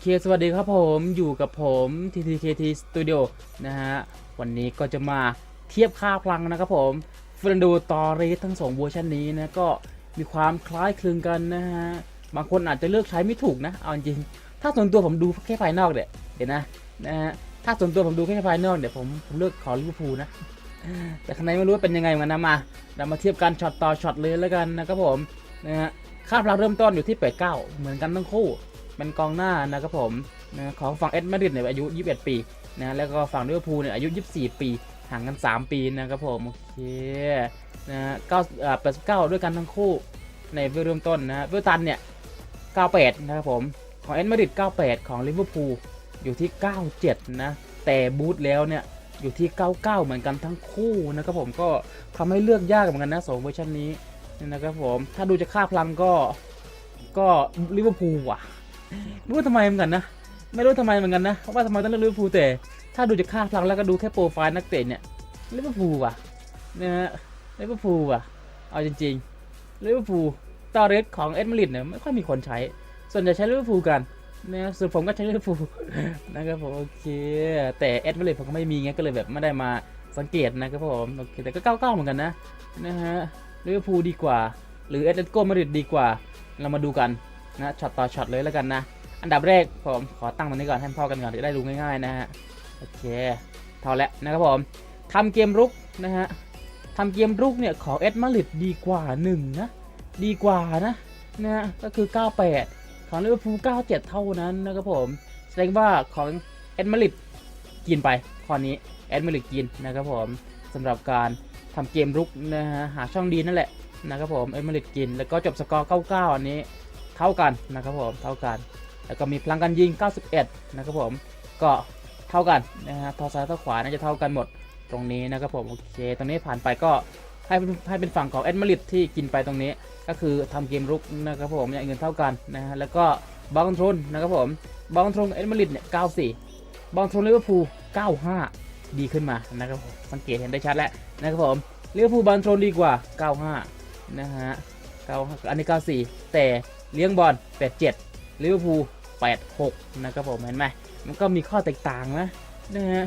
เค สวัสดีครับผมอยู่กับผม TTKT Studio นะฮะ วันนี้ก็จะมาเทียบค่าพลังนะครับผมเฟรนดูตอรีทั้งสองเวอร์ชันนี้นะ ก็มีความคล้ายคลึงกันนะฮะ บางคนอาจจะเลือกใช้ไม่ถูกนะ เอาจริง ถ้าส่วนตัวผมดูแค่ภายนอกเดี๋ยเดี๋ยวนะนะฮะถ้าส่วนตัวผมดูแค่ภายนอกเดี๋ยวผมผมเลือกขอลิเวอร์พูลนะแต่ข้างในไม่รู้ว่าเป็นยังไงเหมือนกันนะมาเรามาเทียบกันช็อตต่อช็อตเลยแล้วกันนะครับผมนะฮะค่าพลังเริ่มต้นอยู่ที่ 89 เหมือนกันทั้งคู่ เป็นกองหน้านะครับผมนะของฝั่งเอ็ดมาดริดเนี่ยอายุ 21 ปีนะแล้วก็ฝั่งลิเวอร์พูลเนี่ยอายุ 24 ปีห่างกัน 3 ปีนะครับผมโอเคนะ9อ่า89ด้วยกันทั้งคู่ในเวลเริ่มต้นนะเวลตันเนี่ย98นะครับผมของเอ็ดมาดริด98ของลิเวอร์พูลอยู่ที่97นะแต่บูธแล้วเนี่ยอยู่ที่ 99 เหมือนกันทั้งคู่นะครับผมก็ทำให้เลือกยากเหมือนกันนะสองเวอร์ชันนี้นะครับผมถ้าดูจะค่าพลังก็ก็ลิเวอร์พูลว่ะ ไม่รู้ทำไมเหมือนกันนะ ไม่รู้ทำไมเหมือนกันนะว่าทำไมต้องเลือกลิเวอร์พูลแต่ถ้าดูจากค่าพลังแล้วก็ดูแค่โปรไฟล์นักเตะเนี่ยลิเวอร์พูลว่ะนะฮะลิเวอร์พูลว่ะ เอาจริงๆลิเวอร์พูลตอเรสของเอ็ดมาริดเนี่ยไม่ค่อยมีคนใช้ ส่วนใหญ่ใช้ลิเวอร์พูลกันนะส่วนผมก็ใช้ลิเวอร์พูลนะครับผมโอเค แต่เอ็ดมาริดผมก็ไม่มีไงก็เลยแบบไม่ได้มาสังเกตนะครับผมโอเคแต่ก็99เหมือนกันนะนะฮะลิเวอร์พูลดีกว่า หรือเอตเลติโกมาดริดดีกว่า เรามาดูกัน นะช็อตต่อช็อตเลยแล้วกันนะ อันดับแรกผมขอตั้งตรงนี้ก่อนให้มันเท่ากันก่อนจะได้รู้ง่ายๆนะฮะโอเคเท่าแล้วนะครับผมทำเกมรุกนะฮะทำเกมรุกเนี่ยของเอ็ดมาริดดีกว่า1นะดีกว่านะนะฮะก็คือ 98 ของลิเวอร์พูล97 เท่านั้นนะครับผมแสดงว่าของเอ็ดมาริดกินไปข้อนี้เอ็ดมาริดกินนะครับผมสำหรับการทำเกมรุกนะฮะหาช่องดีนั่นแหละนะครับผมเอ็ดมาริดกินแล้วก็จบสกอร์ 99 อันนี้ เท่ากันนะครับผมเท่ากัน แล้วก็มีพลังการยิง 91 นะครับผมก็เท่ากันนะฮะท่าซ้ายเท่าขวาน่าจะเท่ากันหมดตรงนี้นะครับผมโอเคตรงนี้ผ่านไปก็ให้ให้เป็นฝั่งของเอ็ดมาริดที่กินไปตรงนี้ ก็คือทำเกมรุกนะครับผมอย่างเงินเท่ากันนะฮะแล้วก็บอลคอนโทรลนะครับผมบอลคอนโทรลเอ็ดมาริดเนี่ย94บอลคอนโทรลลิเวอร์พูล95ดีขึ้นมานะครับผมสังเกตเห็นได้ชัดแล้วนะครับผมลิเวอร์พูลบอลคอนโทรลดีกว่า95นะฮะ95อันนี้94แต่ เลี้ยงบอล87ลิเวอร์พูล86นะครับผมเห็นไหมมันก็มีข้อแตกต่างนะนะฮะ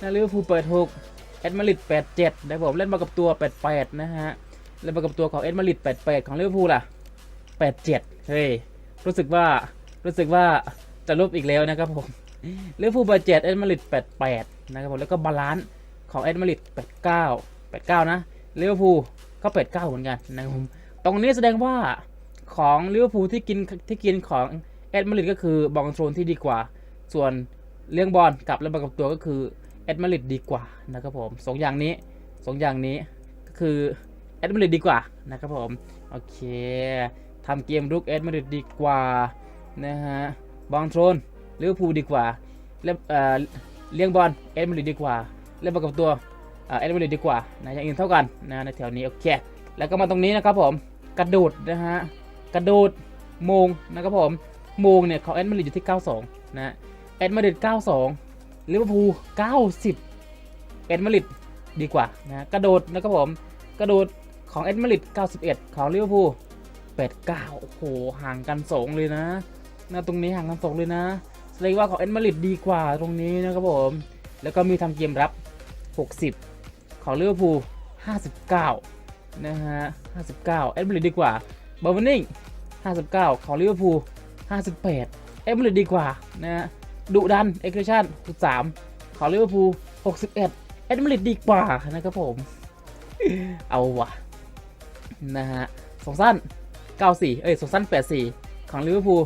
นะลิเวอร์พูล86เอ็ดมาริด87นะครับผมเล่นมากับตัว 88 นะฮะเล่นมากับตัวของเอ็ดมาริด88 ของลิเวอร์พูลล่ะ 87 เฮ้ยรู้สึกว่ารู้สึกว่าจะลบอีกแล้วนะครับผมลิเวอร์พูล87เอ็ดมาริด88 นะครับผมแล้วก็บาลานซ์ของเอ็ดมาริด89 89 นะลิเวอร์พูลก็89เหมือนกันนะครับผมตรงนี้แสดงว่า ของลิเวอร์พูลที่กินที่กินของเอ็ดมาริดก็คือบอลคอนโทรลที่ดีกว่า ส่วนเลี้ยงบอลกับเล่นบอลกับตัวก็คือเอ็ดมาริดดีกว่านะครับผมสองอย่างนี้สองอย่างนี้ก็คือเอ็ดมาริดดีกว่านะครับผมโอเคทำเกมรุกเอ็ดมาริดดีกว่านะฮะบอลคอนโทรลลิเวอร์พูลดีกว่าเล่นเอ่อเลี้ยงบอลเอ็ดมาริดดีกว่าเล่นบอลกับตัวเอ็ดมาริดดีกว่านะอย่างอื่นเท่ากันนะในแถวนี้โอเคแล้วก็มาตรงนี้นะครับผมกระโดดนะฮะ กระโดดโมงนะครับผมโมงเนี่ยขอแอดมาดริดอยู่ที่ 92 นะแอดมาดริด92ลิเวอร์พูล90แอดมาดริดดีกว่านะกระโดดนะครับผมกระโดดของแอดมาดริด91 ของลิเวอร์พูล89 โอ้โห ห่างกัน2เลยนะนะตรงนี้ห่างกัน2เลยนะแสดงว่าของแอดมาดริดดีกว่าตรงนี้นะครับผม แล้วก็มีทำเกมรับ 60 ของลิเวอร์พูล59 นะฮะ 59 แอดมาดริดดีกว่า บอลนิง59 ของลิเวอร์พูล58 เอเมริดดีกว่านะฮะดุดันเอ็กซ์ชั่น63 ของลิเวอร์พูล61 เอ็ดเมริดดีกว่านะครับผม เอาวะนะฮะสองสั้น 94 เอ้ยสองสั้น 84 ของลิเวอร์พูล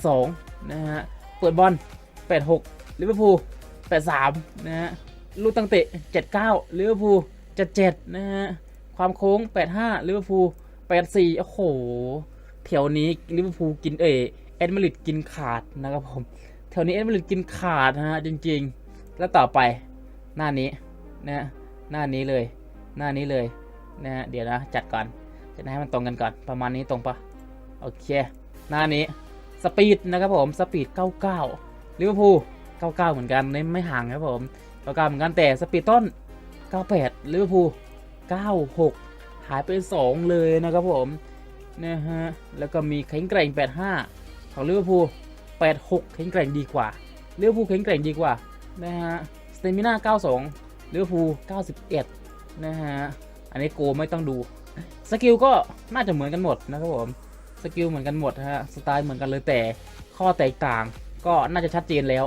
82 นะฮะ เปิดบอล 86 ลิเวอร์พูล 83 นะฮะ ลูกตั้งเตะ 79 ลิเวอร์พูล 77 นะฮะ ความโค้ง 85 ลิเวอร์พูล 84โอ้โหแถวนี้ลิเวอร์พูลกินเอเอ็ดมาริดกินขาดนะครับผมแถวนี้เอ็ดมาริดกินขาดนะฮะจริง ๆ แล้วต่อไปหน้านี้นะหน้านี้เลยหน้านี้เลยนะฮะเดี๋ยวนะจัดก่อนจะให้มันตรงกันก่อนประมาณนี้ตรงปะโอเค หน้านี้สปีดนะครับผมสปีด 99ลิเวอร์พูล99 เหมือนกันไม่ไม่ห่างครับผม99เหมือนกันแต่สปีดต้น 98ลิเวอร์พูล96 หายไป 2 เลยนะครับผมนะฮะแล้วก็มีแข็งแกร่ง 85 ของลิเวอร์พูล86 แข็งแกร่งดีกว่าลิเวอร์พูลแข็งแกร่งดีกว่านะฮะสเตมิน่า92ลิเวอร์พูล91 นะฮะอันนี้โกไม่ต้องดูสกิลก็น่าจะเหมือนกันหมดนะครับผมสกิลเหมือนกันหมดฮะสไตล์เหมือนกันเลยแต่ข้อแตกต่างก็น่าจะชัดเจนแล้ว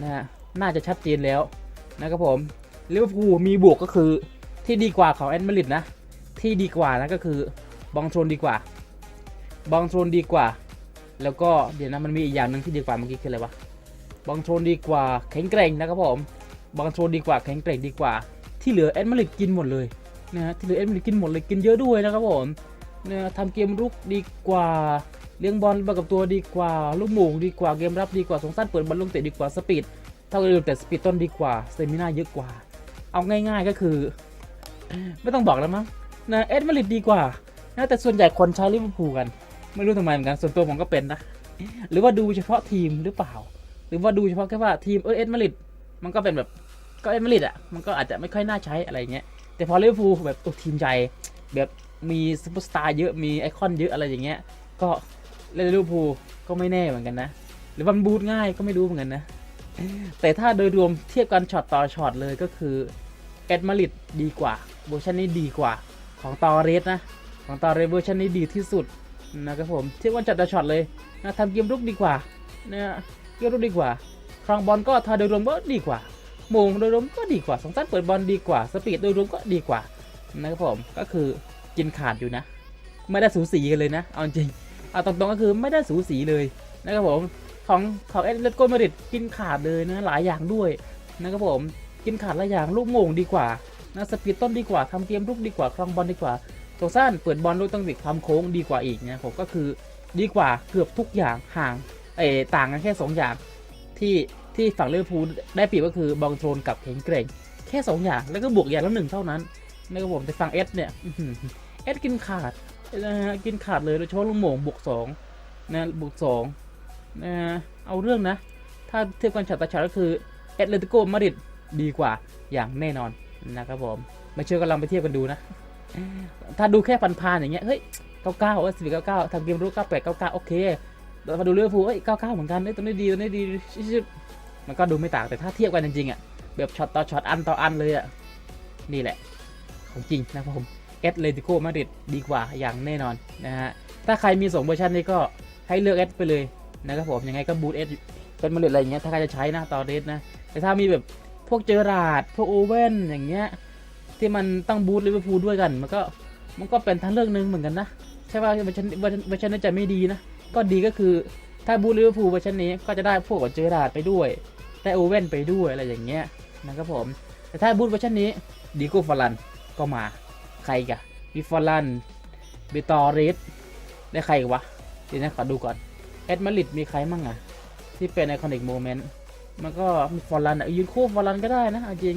นะฮะน่าจะชัดเจนแล้วนะครับผมลิเวอร์พูลมีบวกก็คือที่ดีกว่าของแอนมาริดนะ ที่ดีกว่านะก็คือบองโทนดีกว่า บองโทนดีกว่า แล้วก็เดี๋ยวนะมันมีอีกอย่างหนึ่งที่ดีกว่าเมื่อกี้คืออะไรวะ บองโทนดีกว่าแข็งแกร่งนะครับผม บองโทนดีกว่าแข็งแกร่งดีกว่า ที่เหลือแอนมาริดกินหมดเลยนะฮะที่เหลือเอ็มกินหมดเลยกินเยอะด้วยนะครับผมนะทำเกมรุกดีกว่าเลี้ยงบอลมากับตัวดีกว่า ลูกหม่ดีกว่าเกมรับดีกว่าสงสั้นเปิดบอลลงเตะดีกว่าสปีดเท่ากันเลยแต่สปีดต้นดีกว่าสเตมิน่าเยอะกว่า เอาง่าย ๆก็คือ ไม่ต้องบอกแล้วมั้ง นะเอ็ดมาริดดีกว่านะแต่ส่วนใหญ่คนใช้ลิเวอร์พูลกัน ไม่รู้ทำไมเหมือนกันส่วนตัวผมก็เป็นนะ หรือว่าดูเฉพาะทีมหรือเปล่า หรือว่าดูเฉพาะแค่ว่าทีมเออเอ็ดมาริดมันก็เป็นแบบก็เอ็ดมาริดอะมันก็อาจจะไม่ค่อยน่าใช้อะไรเงี้ยแต่พอลิเวอร์พูลแบบตัวทีมใหญ่แบบมีซูเปอร์สตาร์เยอะมีไอคอนเยอะอะไรอย่างเงี้ยก็เล่นลิเวอร์พูลก็ไม่แน่เหมือนกันนะ หรือมันบูทง่ายก็ไม่รู้เหมือนกันนะ แต่ถ้าโดยรวมเทียบกันช็อตต่อช็อตเลยก็คือเอ็ดมาริดดีกว่าเวอร์ชันนี้ดีกว่า ของตอเรสนะ ของตอเรสเวอร์ชันนี้ดีที่สุดนะครับผมเทียบกันช็อตต่อช็อตเลยนะทำเกมรุกดีกว่านะเกมรุกดีกว่า ครองบอลก็ถ้าโดยรวมก็ดีกว่าโมงโดยรวมก็ดีกว่าสองสั้นเปิดบอลดีกว่า สปีดโดยรวมก็ดีกว่านะครับผมก็คือกินขาดอยู่นะ ไม่ได้สูสีกันเลยนะเอาจริงเอาตรงๆก็คือไม่ได้สูสีเลยนะครับผมของของเอตเลติโกมาริดกินขาดเลยนะหลายอย่างด้วยนะครับผมกินขาดหลายอย่างลูกโมงดีกว่า นะสปีดต้นดีกว่าทำเกมลุกดีกว่าครองบอลดีกว่าสองสั้นเปิดบอลด้วยต้องติดทำโค้งดีกว่าอีกนะผมก็คือดีกว่าเกือบทุกอย่างห่างเอต่างกันแค่สองอย่างที่ที่ฝั่งเลิเวอร์พูลได้เปรียบก็คือบองโทรนกับแข็งแกร่งแค่ 2 อย่างแล้วก็บวกอย่างละหนึ่งเท่านั้นนะครับผมแต่ฝั่งเอสเนี่ยเอสกินขาดนะฮะกินขาดเลยโดยเฉพาะลูกโมงบวก2นะบวก2นะฮะเอาเรื่องนะ ถ้าเทียบกันฉัดตาฉัดก็คือเอตเลติโกมาดริดดีกว่าอย่างแน่นอน นะครับผมไม่เชื่อก็ลองไปเทียบกันดูนะ ถ้าดูแค่พันๆอย่างเงี้ยเฮ้ยเก้าเก้าเออสิบเก้าเก้าทำเกมรู้เก้าแปดเก้าเก้าโอเคแต่พอดูลิเวอร์พูลเอ้ยเก้าเก้าเหมือนกันเอ้ยตัวนี้ดีตัวนี้ดีมันก็ดูไม่ต่างแต่ถ้าเทียบกันจริงๆอะแบบช็อตต่อช็อตอันต่ออันเลยอะนี่แหละ ของจริงนะครับผมเอสเลติโกมาดริดดีกว่าอย่างแน่นอนนะฮะถ้าใครมีสองเวอร์ชันนี้ก็ให้เลือกเอสไปเลยนะครับผมยังไงก็บูทเอสเป็นมาดริดอะไรอย่างเงี้ยถ้าใครจะใช้นะต่อเรสนะแต่ถ้ามีแบบ พวกเจอราร์ดพวกโอเว่นอย่างเงี้ยที่มันต้องบูทลิเวอร์พูลด้วยกัน มันก็มันก็เป็นทางเลือกหนึ่งเหมือนกันนะ ใช่ป่ะเวอร์ชันเวอร์ชันเวอร์ชันนี้จะไม่ดีนะ ก็ดีก็คือถ้าบูทลิเวอร์พูลเวอร์ชันนี้ก็จะได้พวกเจอราร์ดไปด้วยได้โอเว่นไปด้วยอะไรอย่างเงี้ยนะครับผม แต่ถ้าบูธเวอร์ชันนี้ดีโก้ฟอลันก็มาใครกะมีฟอลันเบตอเรสได้ใครกวะเดี๋ยวนะขอดูก่อนเอ็ดมาริดมีใครมั่งอะที่เป็นไอคอนิกโมเมนต์ มันก็มีฟอลันอะยืนคู่ฟอลันก็ได้นะจริง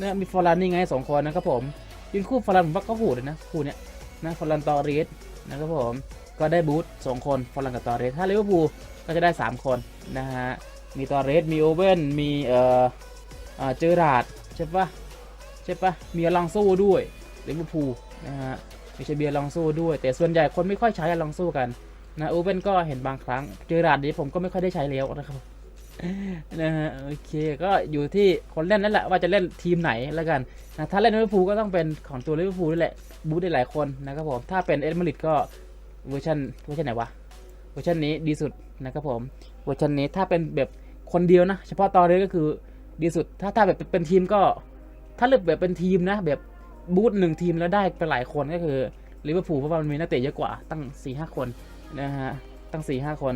นะมีฟอลันนี่ไงสองคนนะครับผมยืนคู่ฟอลันผมว่าก็โหดเลยนะคู่เนี้ยนะฟอลันตอเรสนะครับผมก็ได้บูธสองคนฟอลันกับตอเรสถ้าลิเวอร์พูลก็จะได้สามคนนะฮะมีตอเรสมีโอเว่นมีเอ่อเจอราดใช่ปะใช่ปะมีอลังโซ่ด้วยลิเวอร์พูลนะฮะม่ใช่เบียร์อลังโซ่ด้วย แต่ส่วนใหญ่คนไม่ค่อยใช้อลังโซ่กันนะโอเว่นก็เห็นบางครั้งเจอราดนี้ผมก็ไม่ค่อยได้ใช้แล้วนะครับ นะฮะโอเคก็อยู่ที่คนเล่นนั่นแหละว่าจะเล่นทีมไหนแล้วกันนะถ้าเล่นลิเวอร์พูลก็ต้องเป็นของตัวลิเวอร์พูลนี่แหละบูธได้หลายคนนะครับผมถ้าเป็นเอ็ดมาริดก็เวอร์ชันเวอร์ชันไหนวะเวอร์ชันนี้ดีสุดนะครับผมเวอร์ชันนี้ถ้าเป็นแบบคนเดียวนะ เฉพาะตอนนี้ก็คือดีสุด ถ้าถ้าแบบเป็นทีมก็ ถ้าเลือกแบบเป็นทีมนะ แบบบูธหนึ่งทีมแล้วได้ไปหลายคนก็คือลิเวอร์พูลเพราะว่ามันมีนักเตะเยอะกว่าตั้ง4ี่ห้าคนนะฮะตั้ง4ี่ห้าคน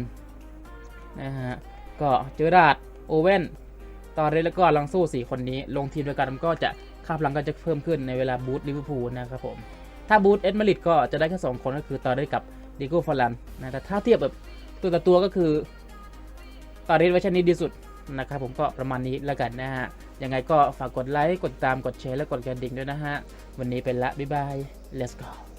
นะฮะ ก็เจอราดโอเว่นตอนเรสแล้วก็ลังสู้สี่คนนี้ ลงทีมเดียวกันมันก็จะค่าพลังก็จะเพิ่มขึ้นในเวลาบูธลิเวอร์พูลนะครับผม ถ้าบูธเอ็ดมาริดก็จะได้แค่สองคนก็คือตอนเรสกับดิโก้ฟอลันนะแต่ถ้าเทียบแบบตัวต่อตัวก็คือตอนเรสเวอร์ชันนี้ดีสุดนะครับผมก็ประมาณนี้แล้วกันนะฮะ ยังไงก็ฝากกดไลค์ กดตาม กดแชร์ และกดกระดิ่งด้วยนะฮะ วันนี้เป็นละ บ๊ายบาย let's go